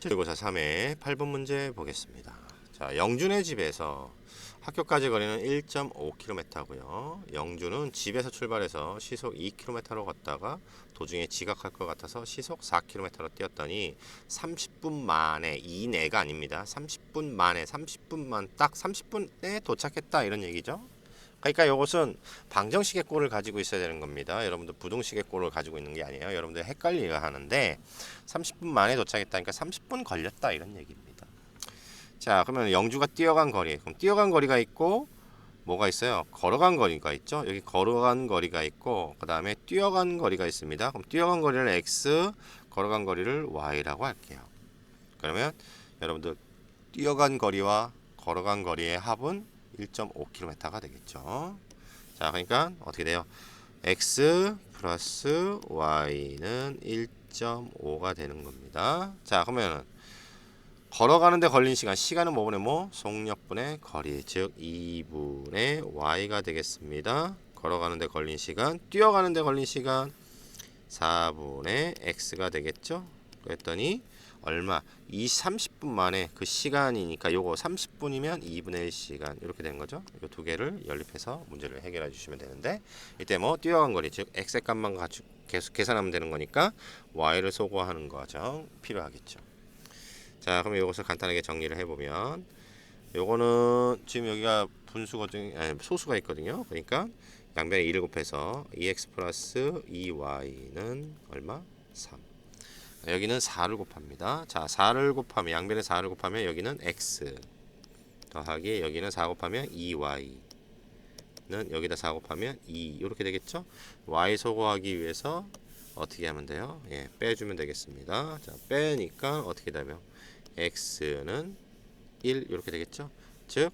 모의고사 3회 8번 문제 보겠습니다. 자, 영준의 집에서 학교까지 거리는 1.5km고요. 영준은 집에서 출발해서 시속 2km로 걷다가 도중에 지각할 것 같아서 시속 4km로 뛰었더니 30분 만에 이내가 아닙니다. 30분 만에 30분만 딱 30분에 도착했다 이런 얘기죠. 그러니까 이것은 방정식의 꼴을 가지고 있어야 되는 겁니다. 여러분들 부동식의 꼴을 가지고 있는 게 아니에요. 여러분들 헷갈리려 하는데 30분 만에 도착했다니까 30분 걸렸다 이런 얘기입니다. 자, 그러면 영주가 뛰어간 거리. 그럼 뛰어간 거리가 있고 뭐가 있어요? 걸어간 거리가 있죠. 여기 걸어간 거리가 있고 그다음에 뛰어간 거리가 있습니다. 그럼 뛰어간 거리를 x, 걸어간 거리를 y라고 할게요. 그러면 여러분들 뛰어간 거리와 걸어간 거리의 합은 1.5km가 되겠죠. 자, 그러니까 어떻게 돼요? x 플러스 y는 1.5가 되는 겁니다. 자, 그러면은 걸어가는데 걸린 시간, 시간은 뭐분의 뭐? 속력분의 거리, 즉 2분의 y가 되겠습니다. 걸어가는데 걸린 시간, 뛰어가는데 걸린 시간 4분의 x가 되겠죠. 그랬더니 얼마? 이 30분 만에 그 시간이니까 요거 30분이면 2분의 1시간 이렇게 되는 거죠. 이두 개를 연립해서 문제를 해결해 주시면 되는데 이때 뭐 뛰어간 거리 즉 x의 값만 가지고 계속 계산하면 되는 거니까 y를 소거하는 과정 필요하겠죠. 자, 그럼 이것을 간단하게 정리를 해 보면 요거는 지금 여기가 분수거든 아니 소수가 있거든요. 그러니까 양변에 2를 곱해서 2x 플러스 2y는 얼마? 3. 여기는 4를 곱합니다. 자, 4를 곱하면 양변에 4를 곱하면 여기는 x 더하기 여기는 4 곱하면 2y는 여기다 4 곱하면 2 이렇게 되겠죠? y 소거하기 위해서 어떻게 하면 돼요? 예, 빼주면 되겠습니다. 자, 빼니까 어떻게 되면 x는 1 이렇게 되겠죠? 즉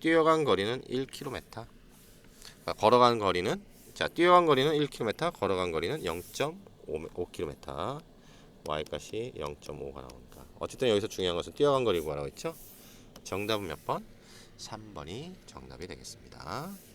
뛰어간 거리는 1km. 그러니까 걸어간 거리는 자, 뛰어간 거리는 1km, 걸어간 거리는 0.5km. y 값이 0.5가 나오니까. 어쨌든 여기서 중요한 것은 뛰어간 거리 구하라고 했죠? 정답은 몇 번? 3번이 정답이 되겠습니다.